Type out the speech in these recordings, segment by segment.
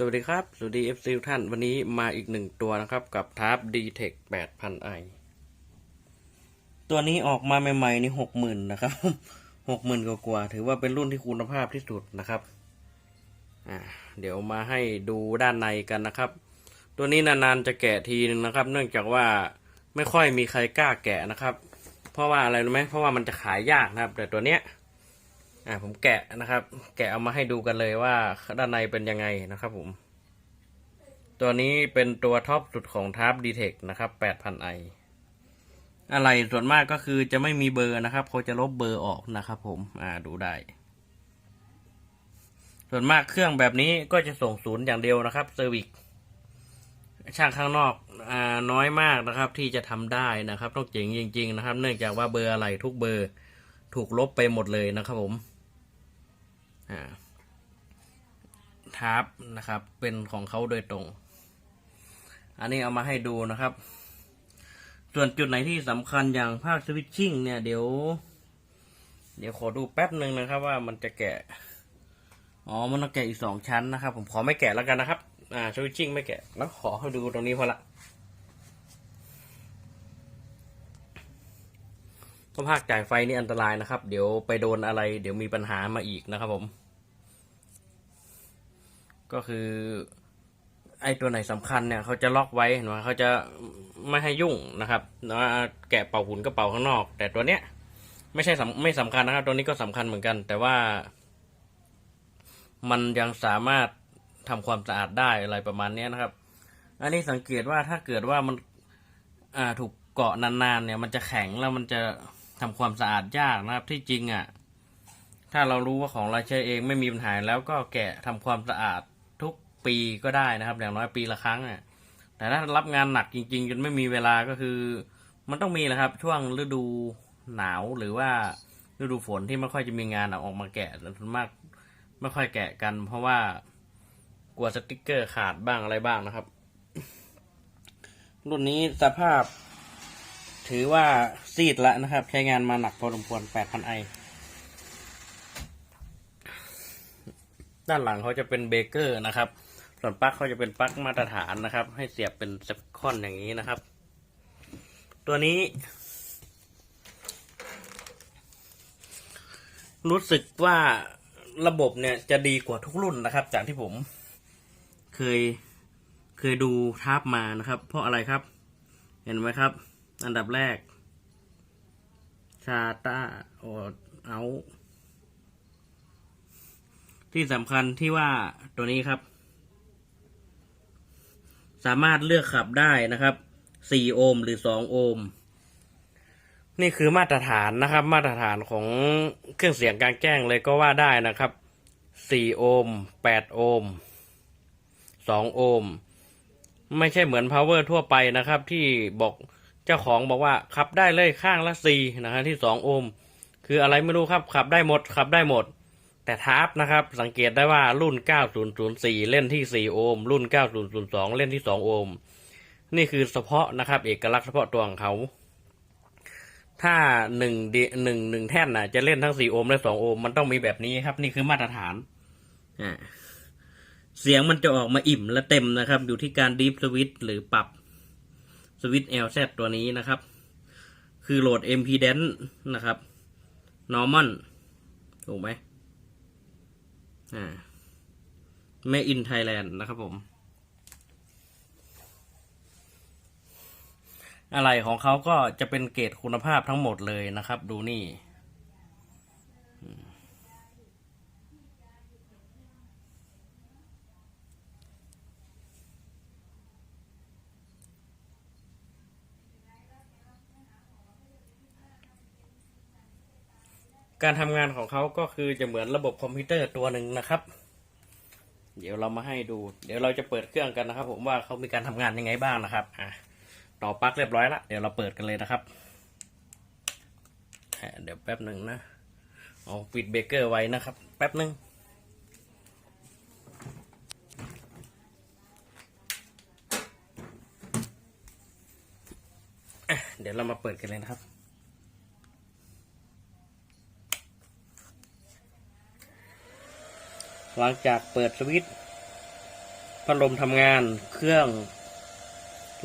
สวัสดีครับ สวัสดี FC ทุกท่าน วันนี้มาอีกหนึ่งตัวนะครับ กับทาร์ป D-Tech 8000i ตัวนี้ออกมาใหม่ๆนี่หกหมื่นนะครับหกหมื่นกว่าๆถือว่าเป็นรุ่นที่คุณภาพที่สุดนะครับอ่าเดี๋ยวมาให้ดูด้านในกันนะครับ ตัวนี้นานๆจะแกะทีนึงนะครับ เนื่องจากว่าไม่ค่อยมีใครกล้าแกะนะครับ เพราะว่าอะไรรู้ไหมเพราะว่ามันจะขายยากนะครับ แต่ตัวเนี้ย อ่าผมแกะนะครับ แกะเอามาให้ดูกันเลยว่าด้านในเป็นยังไงนะครับผม ตัวนี้เป็นตัวท็อปสุดของทับดีเทคนะครับ 8000i ออะไรส่วนมากก็คือจะไม่มีเบอร์นะครับเขาจะลบเบอร์ออกนะครับผมอ่าดูได้ ส่วนมากเครื่องแบบนี้ก็จะส่งศูนย์อย่างเดียวนะครับเซอร์วิสช่างข้างนอกอ่าน้อยมากนะครับ ที่จะทำได้นะครับต้องเจ๋งจริง ๆ นะครับ เนื่องจากว่าเบอร์อะไรทุกเบอร์ถูกลบไปหมดเลยนะครับผม อ่าทับนะครับเป็นของเขาโดยตรง อันนี้เอามาให้ดูนะครับ ส่วนจุดไหนที่สำคัญอย่างภาคสวิตชิ่งเนี่ยเดี๋ยว เดี๋ยวขอดูแป๊บหนึ่งนะครับ ว่ามันจะแกะ อ๋อ มันต้องแกะอีกสองชั้นนะครับ ผมขอไม่แกะแล้วกันนะครับ อ่าสวิตชิ่งไม่แกะแล้วขอให้ดูตรงนี้พอละ เพาภาคจ่ายไฟนี่อันตรายนะครับ เดี๋ยวไปโดนอะไร เดี๋ยวมีปัญหามาอีกนะครับผม ก็คือไอ้ตัวไหนสำคัญเนี่ยเขาจะล็อกไว้เห็นไหมเขาจะไม่ให้ยุ่งนะครับว่าแกะเป่าหุ่นกระเป๋าข้างนอก แต่ตัวเนี้ยไม่ใช่สไม่สำคัญนะครับ ตัวนี้ก็สำคัญเหมือนกัน แต่ว่า มันยังสามารถทำความสะอาดได้อะไรประมาณเนี้ยนะครับ อันนี้สังเกตว่าถ้าเกิดว่ามันอ่าถูกเกาะนานๆเนี่ย มันจะแข็งแล้วมันจะ ทำความสะอาดยากนะครับ ที่จริงอะ ถ้าเรารู้ว่าของเราใช้เองไม่มีปัญหาแล้วก็แกะทำความสะอาดทุกปีก็ได้นะครับ อย่างน้อยปีละครั้งอะ แต่ถ้ารับงานหนักจริง ๆ จนไม่มีเวลาก็คือ มันต้องมีแหละครับ ช่วงฤดูหนาวหรือว่าฤดูฝนที่ไม่ค่อยจะมีงานอออกมาแกะส่วนมากไม่ค่อยแกะกัน เพราะว่ากลัวสติกเกอร์ขาดบ้างอะไรบ้างนะครับ รุ่นนี้สภาพ ถือว่าซีดแล้วนะครับ ใช้งานมาหนักพอสมควร 8,000i ด้านหลังเขาจะเป็นเบเกอร์นะครับ ส่วนปลั๊กเขาจะเป็นปลั๊กมาตรฐานนะครับ ให้เสียบเป็นเซฟคอนอย่างนี้นะครับ ตัวนี้ รู้สึกว่าระบบเนี่ยจะดีกว่าทุกรุ่นนะครับ จากที่ผมเคยเคยดูทับมานะครับ เพราะอะไรครับ เห็นไหมครับ อันดับแรก ชาตาโอเอาที่สำคัญที่ว่าตัวนี้ครับ สามารถเลือกขับได้นะครับ 4 โอห์มหรือ 2 โอห์มนี่คือมาตรฐานนะครับ มาตรฐานของเครื่องเสียงกลางแจ้งเลยก็ว่าได้นะครับ 4 โอห์ม 8 โอห์ม 2 โอห์ม ไม่ใช่เหมือน power ทั่วไปนะครับ ที่บอก เจ้าของบอกว่าขับได้เลยข้างละ4นะครับที่2โอห์มคืออะไรไม่รู้ครับขับได้หมดขับได้หมด แต่ทาร์ปนะครับ สังเกตได้ว่ารุ่น 9004 เล่นที่ 4 โอห์มรุ่น 9002 เล่นที่ 2 โอห์มนี่คือเฉพาะนะครับ เอกลักษณ์เฉพาะตัวของเขา ถ้าหนึ่งเดหนึ่งหนึ่งแท่นนะจะเล่นทั้ง 4 โอห์มและ 2 โอห์มมันต้องมีแบบนี้ครับ นี่คือมาตรฐานอ่าเสียงมันจะออกมาอิ่มและเต็มนะครับ อยู่ที่การดีฟสวิตหรือปรับ สวิต LZ ตัวนี้นะครับ คือโหลด MP d a n นะครับ Normal ถูกไหมอ่าแม่อินไทยแลนด์นะครับผม อะไรของเขาก็จะเป็นเกรดคุณภาพทั้งหมดเลยนะครับ ดูนี่ การทำงานของเขาก็คือจะเหมือนระบบคอมพิวเตอร์ตัวหนึ่งนะครับ เดี๋ยวเรามาให้ดู เดี๋ยวเราจะเปิดเครื่องกันนะครับ ผมว่าเขามีการทำงานยังไงบ้างนะครับอะต่อปลั๊กเรียบร้อยละเดี๋ยวเราเปิดกันเลยนะครับเดี๋ยวแป๊บหนึ่งนะเอาปิดเบเกอร์ไว้นะครับ แป๊บหนึ่งเดี๋ยวเรามาเปิดกันเลยนะครับ หลังจากเปิดสวิตช์พัดลมทำงานเครื่อง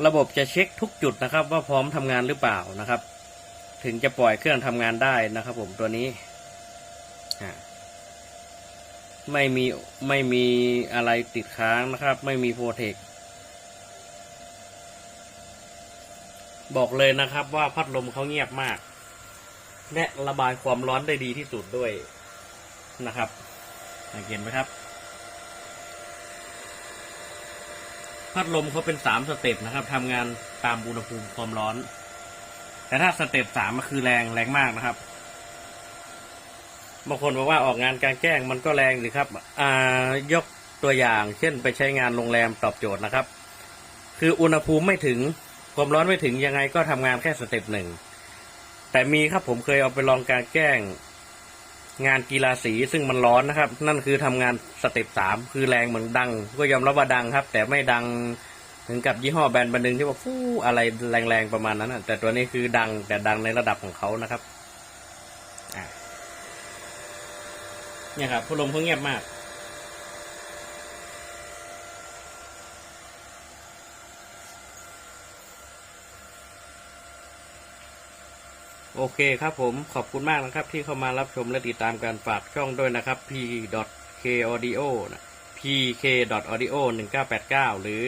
ระบบจะเช็คทุกจุดนะครับ ว่าพร้อมทำงานหรือเปล่านะครับ ถึงจะปล่อยเครื่องทำงานได้นะครับผมตัวนี้ไม่มีไม่มีอะไรติดค้างนะครับ ไม่มีโปรเทคบอกเลยนะครับว่าพัดลมเขาเงียบมาก และระบายความร้อนได้ดีที่สุดด้วยนะครับ สังเกตไหมครับ พัดลมเขาเป็นสามสเต็ปนะครับทำงานตามอุณหภูมิความร้อน แต่ถ้าสเต็ปสามมันคือแรงแรงมากนะครับบางคนบอกว่าออกงานกลารแจ้งมันก็แรงสิครับ อ่ายกตัวอย่าง เช่นไปใช้งานโรงแรมตอบโจทย์นะครับ คืออุณหภูมิไม่ถึงความร้อนไม่ถึงยังไงก็ทำงานแค่สเต็ปหนึ่งแต่มีครับผมเคยเอาไปลองการแจ้ง งานกีฬาสีซึ่งมันร้อนนะครับ นั่นคือทำงานสเต็ปสามคือแรงเหมือนดัง ก็ยอมรับว่าดังครับ แต่ไม่ดังถึงกับยี่ห้อแบรนด์บันหนึงที่ว่าฟู้อะไรแรงๆประมาณนั้นนะแต่ตัวนี้คือดังแต่ดังในระดับของเขานะครับเนี่ยครับพัดลมเขาเงียบมาก โอเคครับผมขอบคุณมากนะครับที่เข้ามารับชมและติดตามการฝากช่องด้วยนะครับ p k audio นะ pk audio 1989 หรือ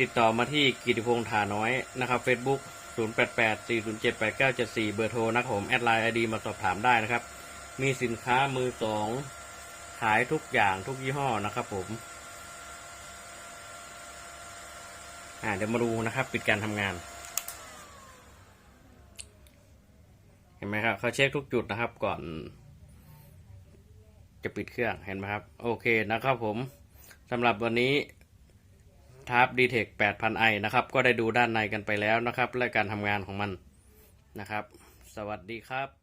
ติดต่อมาที่กิติพงษ์ถาน้อยนะครับ Facebook 088 407 8974 เบอร์โทรนะครับผม แอดไลน์ไอดีมาสอบถามได้นะครับ มีสินค้ามือสองขายทุกอย่างทุกยี่ห้อนะครับผม อ่าเดี๋ยวมาดูนะครับ ปิดการทำงาน ห็นไหมครับเขาเช็คทุกจุดนะครับก่อน จะปิดเครื่องเห็นไหมครับ โอเคนะครับผมสำหรับวันนี้ทับดีเทค8,000 i นะครับ ก็ได้ดูด้านในกันไปแล้วนะครับ และการทำงานของมันนะครับ สวัสดีครับ